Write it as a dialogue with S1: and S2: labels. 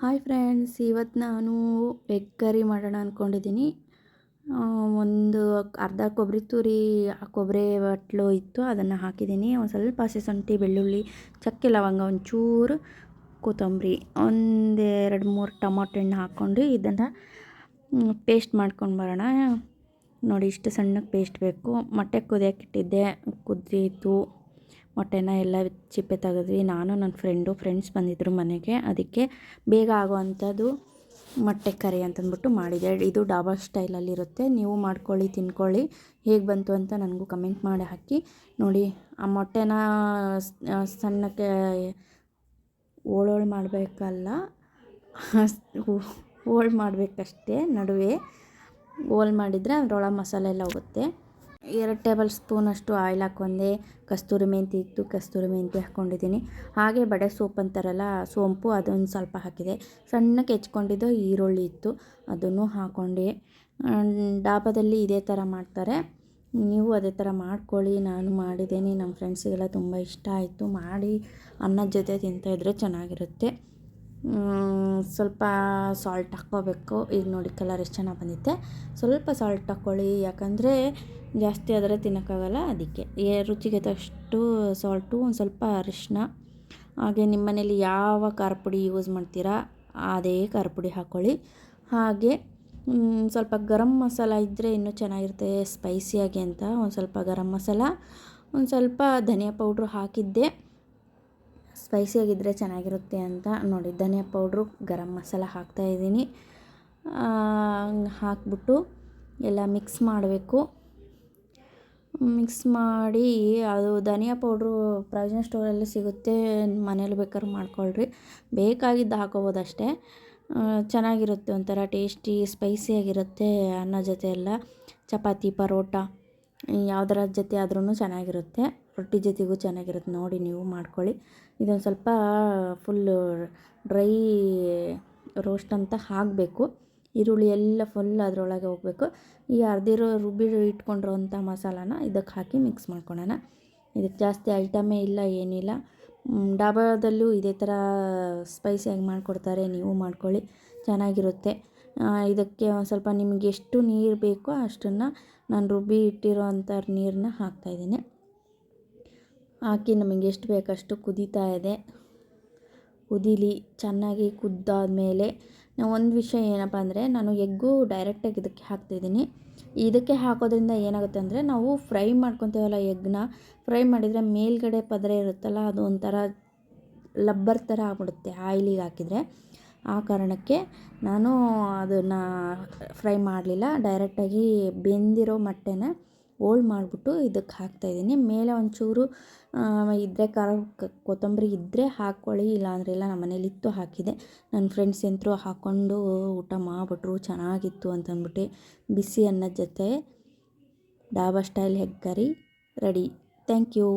S1: Hi friends ಇವತ್ತು ನಾನು egg curry ಮಾಡೋಣ ಅಂದ್ಕೊಂಡಿದ್ದೀನಿ ಒಂದು ಅರ್ಧ ಕೊಬ್ಬರಿ ತುರಿ ಕೊಬ್ಬರಿ ಬಟ್ಲು ಇತ್ತು, ಅದನ್ನು ಹಾಕಿದ್ದೀನಿ ಒಂದು ಸ್ವಲ್ಪ ಹಸಿ ಶುಂಠಿ ಬೆಳ್ಳುಳ್ಳಿ, ಚಕ್ಕೆ ಲವಂಗ ಒಂಚೂರು ಕೊತ್ತಂಬರಿ ಒಂದೆರಡು ಮೂರು ಟೊಮಾಟೊ ಹಣ್ಣು ಹಾಕ್ಕೊಂಡು ಇದನ್ನು ಪೇಸ್ಟ್ ಮಾಡ್ಕೊಂಡು ಬರೋಣ. ನೋಡಿ, ಇಷ್ಟು ಸಣ್ಣಕ್ಕೆ ಪೇಸ್ಟ್ ಬೇಕು. ಮೊಟ್ಟೆ ಕುದಿಯೋಕೆ ಇಟ್ಟಿದ್ದೆ ಕುದ್ದೀತು ಮೊಟ್ಟೆನ ಎಲ್ಲ ಚಿಪ್ಪೆ ತೆಗೆದ್ವಿ. ನಾನು ನನ್ನ ಫ್ರೆಂಡು ಫ್ರೆಂಡ್ಸ್ ಬಂದಿದ್ದರು ಮನೆಗೆ. ಅದಕ್ಕೆ ಬೇಗ ಆಗೋವಂಥದ್ದು ಮೊಟ್ಟೆ ಕರಿ ಅಂತಂದ್ಬಿಟ್ಟು ಮಾಡಿದೆ. ಇದು ಡಾಬಾ ಸ್ಟೈಲಲ್ಲಿರುತ್ತೆ ನೀವು ಮಾಡ್ಕೊಳ್ಳಿ, ತಿನ್ಕೊಳ್ಳಿ. ಹೇಗೆ ಬಂತು ಅಂತ ನನಗೂ ಕಮೆಂಟ್ ಮಾಡಿ ಹಾಕಿ. ನೋಡಿ, ಆ ಮೊಟ್ಟೆನ ಸಣ್ಣಕ್ಕೆ ಓಳೋಳು ಮಾಡಬೇಕಲ್ಲ. ಹೋಳು ಮಾಡಬೇಕಷ್ಟೇ ನಡುವೆ. ಓಲ್ ಮಾಡಿದರೆ ಅದರೊಳಗೆ ಮಸಾಲೆ ಎಲ್ಲ ಹೋಗುತ್ತೆ. ಎರಡು ಟೇಬಲ್ ಸ್ಪೂನಷ್ಟು ಆಯಿಲ್ ಹಾಕ್ಕೊಂಡೆ ಕಸ್ತೂರಿ ಮೆಂತಿ ಇತ್ತು ಕಸ್ತೂರಿ ಮೆಂತಿ ಹಾಕ್ಕೊಂಡಿದ್ದೀನಿ. ಹಾಗೆ ಬಡೆ ಸೋಪ್ ಅಂತಾರಲ್ಲ, ಸೋಂಪು ಅದೊಂದು ಸ್ವಲ್ಪ ಹಾಕಿದೆ. ಸಣ್ಣಕ್ಕೆ ಹೆಚ್ಕೊಂಡಿದ್ದು ಈರುಳ್ಳಿ ಇತ್ತು, ಅದನ್ನು ಹಾಕ್ಕೊಂಡೆ ಡಾಬಾದಲ್ಲಿ ಇದೇ ಥರ ಮಾಡ್ತಾರೆ. ನೀವು ಅದೇ ಥರ ಮಾಡ್ಕೊಳ್ಳಿ, ನಾನು ಮಾಡಿದ್ದೀನಿ. ನಮ್ಮ ಫ್ರೆಂಡ್ಸಿಗೆಲ್ಲ ತುಂಬ ಇಷ್ಟ ಆಯಿತು. ಮಾಡಿ ಅನ್ನದ ಜೊತೆ ತಿಂತಾಯಿದ್ರೆ ಚೆನ್ನಾಗಿರುತ್ತೆ. ಸ್ವಲ್ಪ ಸಾಲ್ಟ್ ಹಾಕ್ಕೋಬೇಕು. ಈಗ ನೋಡಿ ಕಲರ್ ಎಷ್ಟು ಚೆನ್ನಾಗಿ ಬಂದಿತ್ತೆ. ಸ್ವಲ್ಪ ಸಾಲ್ಟ್ ಹಾಕ್ಕೊಳ್ಳಿ. ಯಾಕಂದರೆ ಜಾಸ್ತಿ ಆದರೆ ತಿನ್ನೋಕ್ಕಾಗಲ್ಲ ಅದಕ್ಕೆ. ಏ, ರುಚಿಗೆ ತಕ್ಕಷ್ಟು ಸಾಲ್ಟು ಒಂದು ಸ್ವಲ್ಪ ಅರಿಶಿನ ಹಾಗೆ ನಿಮ್ಮ ಮನೇಲಿ ಯಾವ ಖಾರ ಪುಡಿ ಯೂಸ್ ಮಾಡ್ತೀರಾ, ಅದೇ ಖಾರ ಪುಡಿ ಹಾಕ್ಕೊಳ್ಳಿ. ಹಾಗೆ ಸ್ವಲ್ಪ ಗರಂ ಮಸಾಲ ಇದ್ದರೆ ಇನ್ನೂ ಚೆನ್ನಾಗಿರುತ್ತೆ ಸ್ಪೈಸಿಯಾಗಿ ಅಂತ. ಒಂದು ಸ್ವಲ್ಪ ಗರಂ ಮಸಾಲ, ಒಂದು ಸ್ವಲ್ಪ ಧನಿಯಾ ಪೌಡ್ರು ಹಾಕಿದ್ದೆ. ಸ್ಪೈಸಿಯಾಗಿದ್ದರೆ ಚೆನ್ನಾಗಿರುತ್ತೆ ಅಂತ ನೋಡಿ, ಧನಿಯಾ ಪೌಡ್ರು, ಗರಂ ಮಸಾಲ ಹಾಕ್ತಾಯಿದ್ದೀನಿ ಹಾಕ್ಬಿಟ್ಟು ಎಲ್ಲ ಮಿಕ್ಸ್ ಮಾಡಬೇಕು. ಮಿಕ್ಸ್ ಮಾಡಿ, ಅದು ಧನಿಯಾ ಪೌಡ್ರು ಪ್ರಾವಿಷನ್ ಸ್ಟೋರಲ್ಲಿ ಸಿಗುತ್ತೆ ಮನೇಲಿ ಬೇಕಾದ್ರೂ ಮಾಡ್ಕೊಳ್ರಿ. ಬೇಕಾಗಿದ್ದು ಹಾಕೋಬೋದು ಅಷ್ಟೇ. ಚೆನ್ನಾಗಿರುತ್ತೆ ಒಂಥರ ಟೇಸ್ಟಿ, ಸ್ಪೈಸಿಯಾಗಿರುತ್ತೆ ಅನ್ನ ಜೊತೆ ಎಲ್ಲ. ಚಪಾತಿ, ಪರೋಟ. ಯಾವುದರ ಜೊತೆ ಆದ್ರೂ ಚೆನ್ನಾಗಿರುತ್ತೆ. ರೊಟ್ಟಿ ಜೊತೆಗೂ ಚೆನ್ನಾಗಿರುತ್ತೆ. ನೋಡಿ ನೀವು ಮಾಡ್ಕೊಳ್ಳಿ. ಇದೊಂದು ಸ್ವಲ್ಪ ಫುಲ್ಲು ಡ್ರೈ ರೋಸ್ಟ್ ಅಂತ ಹಾಕಬೇಕು. ಈರುಳ್ಳಿ ಎಲ್ಲ ಫುಲ್ ಅದರೊಳಗೆ ಹೋಗಬೇಕು. ಈ ಅರ್ದಿರೋ ರುಬ್ಬಿ ಇಟ್ಕೊಂಡಿರೋಂಥ ಮಸಾಲಾನ ಇದಕ್ಕೆ ಹಾಕಿ ಮಿಕ್ಸ್ ಮಾಡ್ಕೊಳ್ಳೋಣ. ಇದಕ್ಕೆ ಜಾಸ್ತಿ ಐಟಮೇ ಇಲ್ಲ, ಏನಿಲ್ಲ. ಡಾಬಾದಲ್ಲೂ ಇದೇ ಥರ ಸ್ಪೈಸಿಯಾಗಿ ಮಾಡಿಕೊಡ್ತಾರೆ. ನೀವು ಮಾಡ್ಕೊಳ್ಳಿ. ಚೆನ್ನಾಗಿರುತ್ತೆ. ಇದಕ್ಕೆ ಒಂದು ಸ್ವಲ್ಪ ನಿಮಗೆ ಎಷ್ಟು ನೀರು ಬೇಕೋ ಅಷ್ಟನ್ನು ನಾನು ರುಬ್ಬಿ ಇಟ್ಟಿರೋ ಅಂಥ ನೀರನ್ನ ಹಾಕ್ತಾಯಿದ್ದೀನಿ ಹಾಕಿ ನಮಗೆ ಎಷ್ಟು ಬೇಕಷ್ಟು ಕುದೀತಾ ಇದೆ. ಕುದೀಲಿ, ಚೆನ್ನಾಗಿ ಕುದ್ದಾದಮೇಲೆ ಒಂದು ವಿಷಯ ಏನಪ್ಪ ಅಂದರೆ ನಾನು ಎಗ್ಗು ಡೈರೆಕ್ಟಾಗಿ ಇದಕ್ಕೆ ಹಾಕ್ತಿದ್ದೀನಿ ಇದಕ್ಕೆ ಹಾಕೋದ್ರಿಂದ ಏನಾಗುತ್ತೆ ಅಂದರೆ ನಾವು ಫ್ರೈ ಮಾಡ್ಕೊತೀವಲ್ಲ ಎಗ್ನ ಫ್ರೈ ಮಾಡಿದರೆ ಮೇಲ್ಗಡೆ ಪದರ ಇರುತ್ತಲ್ಲ ಅದು ಒಂಥರ ಲಬ್ಬರ್ ಥರ ಆಗ್ಬಿಡುತ್ತೆ ಆಯಿಲಿಗೆ ಹಾಕಿದರೆ. ಆ ಕಾರಣಕ್ಕೆ ನಾನು ಅದನ್ನು ಫ್ರೈ ಮಾಡಲಿಲ್ಲ. ಡೈರೆಕ್ಟಾಗಿ ಬೆಂದಿರೋ ಮೊಟ್ಟೆನ ಓಲ್ಡ್ ಮಾಡಿಬಿಟ್ಟು ಇದಕ್ಕೆ ಹಾಕ್ತಾಯಿದ್ದೀನಿ ಮೇಲೆ ಒಂಚೂರು ಇದ್ದರೆ ಖಾರ ಕೊತ್ತಂಬರಿ ಇದ್ದರೆ ಹಾಕ್ಕೊಳ್ಳಿ ಇಲ್ಲಾಂದರೆ ಇಲ್ಲ ನಮ್ಮ ಮನೇಲಿ ಇತ್ತು ಹಾಕಿದೆ. ನನ್ನ ಫ್ರೆಂಡ್ಸ್ ಅಂತೂ ಹಾಕ್ಕೊಂಡು ಊಟ ಮಾಡಿಬಿಟ್ರು, ಚೆನ್ನಾಗಿತ್ತು ಅಂತಂದ್ಬಿಟ್ಟು ಬಿಸಿ ಅನ್ನದ ಜೊತೆ dhaba style egg curry ready. Thank you.